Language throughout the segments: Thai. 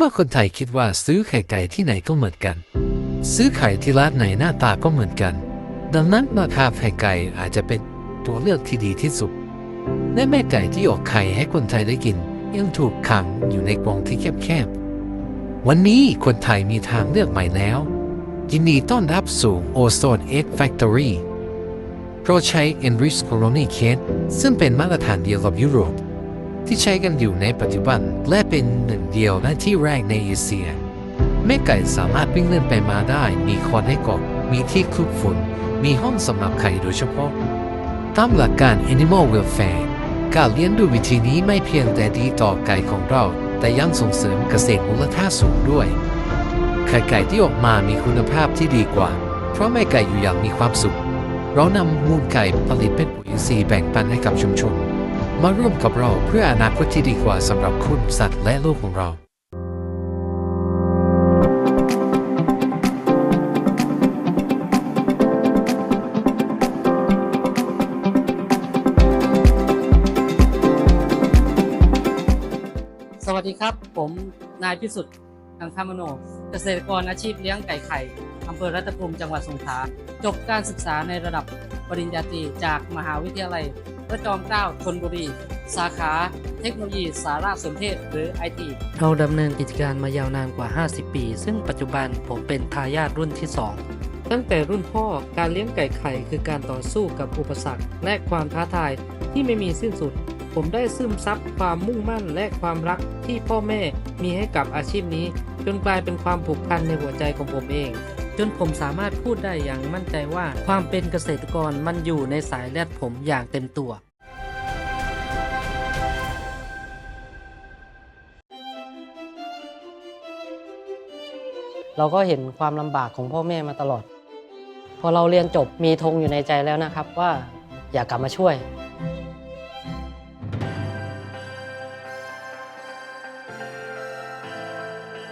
เมื่อคนไทยคิดว่าซื้อไข่ไก่ที่ไหนก็เหมือนกัน ซื้อไข่ที่ร้านไหนหน้าตาก็เหมือนกัน ดังนั้นราคาไข่ไก่อาจจะเป็นตัวเลือกที่ดีที่สุดและแม่ไก่ที่ออกไข่ให้คนไทยได้กินยังถูกขังอยู่ในกรงที่แคบๆ วันนี้คนไทยมีทางเลือกใหม่แล้ว ยินดีต้อนรับสู่ o z o n Egg Factory เราใช้ Enriched Colony Cake ซึ่งเป็นมาตรฐานเดียวกับยุโรป ที่ใช้กันอยู่ในปัจจุบัน และเป็นหนึ่งเดียวและที่แรกในเอเชียแม่ไก่สามารถวิ่งเล่นไปมาได้ มีคอนให้กาะมีที่คลุกฝุ่น มีห้องสำหรับไข่โดยเฉพาะ ตามหลักการ Animal Welfare การเลี้ยงดูวิธีนี้ไม่เพียงแต่ดีต่อไก่ของเรา แต่ยังส่งเสริมเกษตรมูลค่าสูงด้วย ไข่ไก่ที่ออกมามีคุณภาพที่ดีกว่า เพราะแม่ไก่อยู่อย่างมีความสุข เรานำมูลไก่ผลิตเป็นปุ๋ยอินทรีย์แบ่งปันให้กับชุมชน มาร่วมกับเราเพื่ออนาคตที่ดีกว่าสำหรับคุณสัตว์และโลกของเราสวัสดีครับ ผมนายพิสุทธิ์อังคามโน เกษตรกรอาชีพเลี้ยงไก่ไข่อำเภอรัตภูมิจังหวัดสงขลาจบการศึกษาในระดับปริญญาตรีจากมหาวิทยาลัย พระจอมเกล้าธนบุรี สาขาเทคโนโลยีสารสนเทศหรือ IT เราดำเนินกิจการมายาวนานกว่า 50 ปี ซึ่งปัจจุบันผมเป็นทายาทรุ่นที่ 2 ตั้งแต่รุ่นพ่อการเลี้ยงไก่ไข่คือการต่อสู้กับอุปสรรค และความท้าทายที่ไม่มีสิ้นสุด ผมได้ซึมซับความมุ่งมั่นและความรักที่พ่อแม่มีให้กับอาชีพนี้ จนกลายเป็นความผูกพันในหัวใจของผมเอง จนผมสามารถพูดได้อย่างมั่นใจว่า ความเป็นเกษตรกรมันอยู่ในสายเลือดผมอย่างเต็มตัวเราก็เห็นความลำบากของพ่อแม่มาตลอด พอเราเรียนจบมีธงอยู่ในใจแล้วนะครับว่าอยากกลับมาช่วย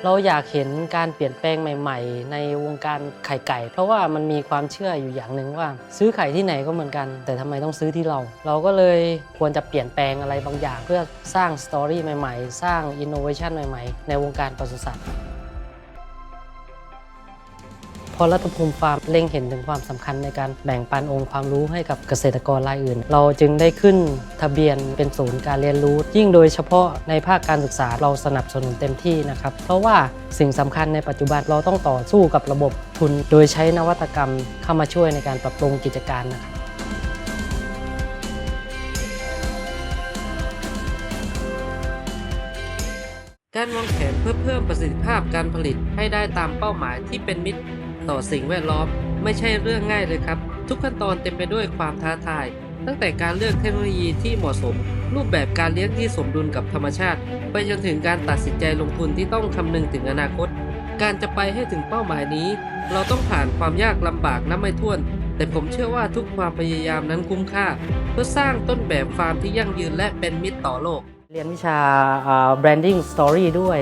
เราอยากเห็นการเปลี่ยนแปลงใหม่ ๆ ในวงการไข่ไก่ เพราะว่ามันมีความเชื่ออยู่อย่างหนึ่งว่า ซื้อไข่ที่ไหนก็เหมือนกัน แต่ทำไมต้องซื้อที่เรา เราก็เลยควรจะเปลี่ยนแปลงอะไรบางอย่าง เพื่อสร้างสตอรี่ใหม่ ๆ สร้างอินโนเวชันใหม่ ๆ ในวงการปศุสัตว์ พอรัฐภูมิฟาร์มเล็งเห็นถึงความสำคัญในการแบ่งปันองค์ความรู้ให้กับเกษตรกรรายอื่น เราจึงได้ขึ้นทะเบียนเป็นศูนย์การเรียนรู้ ยิ่งโดยเฉพาะในภาคการศึกษาเราสนับสนุนเต็มที่นะครับ เพราะว่าสิ่งสำคัญในปัจจุบันเราต้องต่อสู้กับระบบทุน โดยใช้นวัตกรรมเข้ามาช่วยในการปรับปรุงกิจการนะครับการวางแผนเพื่อเพิ่มประสิทธิภาพการผลิตให้ได้ตามเป้าหมายที่เป็นมิตร ต่อสิ่งแวดล้อม ไม่ใช่เรื่องง่ายเลยครับ ทุกขั้นตอนเต็มไปด้วยความท้าทาย ตั้งแต่การเลือกเทคโนโลยีที่เหมาะสม รูปแบบการเลี้ยงที่สมดุลกับธรรมชาติ ไปจนถึงการตัดสินใจลงทุนที่ต้องคำนึงถึงอนาคต การจะไปให้ถึงเป้าหมายนี้ เราต้องผ่านความยากลำบากนับไม่ถ้วน แต่ผมเชื่อว่าทุกความพยายามนั้นคุ้มค่า เพื่อสร้างต้นแบบฟาร์มที่ยั่งยืนและเป็นมิตรต่อโลกเรียนวิชา branding story ด้วย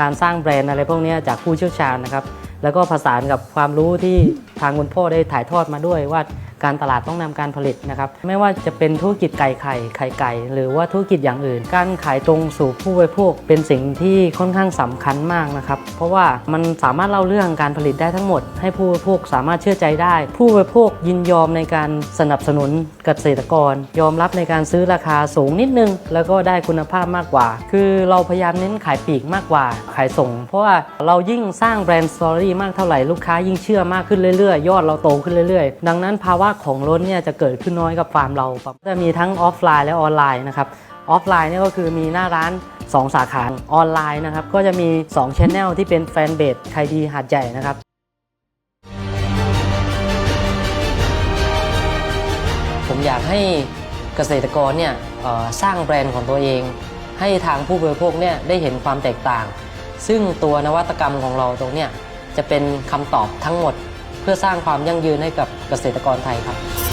การสร้างแบรนด์อะไรพวกนี้จากผู้เชี่ยวชาญนะครับ แล้วก็ผสานกับความรู้ที่ทางคุณพ่อได้ถ่ายทอดมาด้วยว่า การตลาดต้องนำการผลิตนะครับไม่ว่าจะเป็นธุรกิจไก่ไข่ไข่ไก่ หรือว่าธุรกิจอย่างอื่น การขายตรงสู่ผู้บริโภคเป็นสิ่งที่ค่อนข้างสำคัญมากนะครับเพราะว่ามันสามารถเล่าเรื่องการผลิตได้ทั้งหมด ให้ผู้บริโภคสามารถเชื่อใจได้ ผู้บริโภคยินยอมในการสนับสนุนเกษตรกร ยอมรับในการซื้อราคาสูงนิดนึง แล้วก็ได้คุณภาพมากกว่า คือเราพยายามเน้นขายปลีกมากกว่า ขายส่ง เพราะว่าเรายิ่งสร้างแบรนด์สตอรี่มากเท่าไหร่ลูกค้ายิ่งเชื่อมากขึ้นเรื่อยๆ ยอดเราโตขึ้นเรื่อยๆ ดังนั้นภาวะของล้นเนี่ยจะเกิดขึ้นน้อยกับฟาร์มเราจะมีทั้งออฟไลน์และออนไลน์นะครับออฟไลน์เนี่ยก็คือมีหน้าร้าน 2 สาขาออนไลน์นะครับก็จะมี2 Channel ที่เป็นแฟนเบสใครดีหาดใหญ่นะครับผมอยากให้เกษตรกรเนี่ยสร้างแบรนด์ของตัวเอง ให้ทางผู้บริโภคเนี่ยได้เห็นความแตกต่าง ซึ่งตัวนวัตกรรมของเราตรงเนี้ยจะเป็นคำตอบทั้งหมด พื่อสร้างความยั่งยืนให้กับเกษตรกรไทยครับ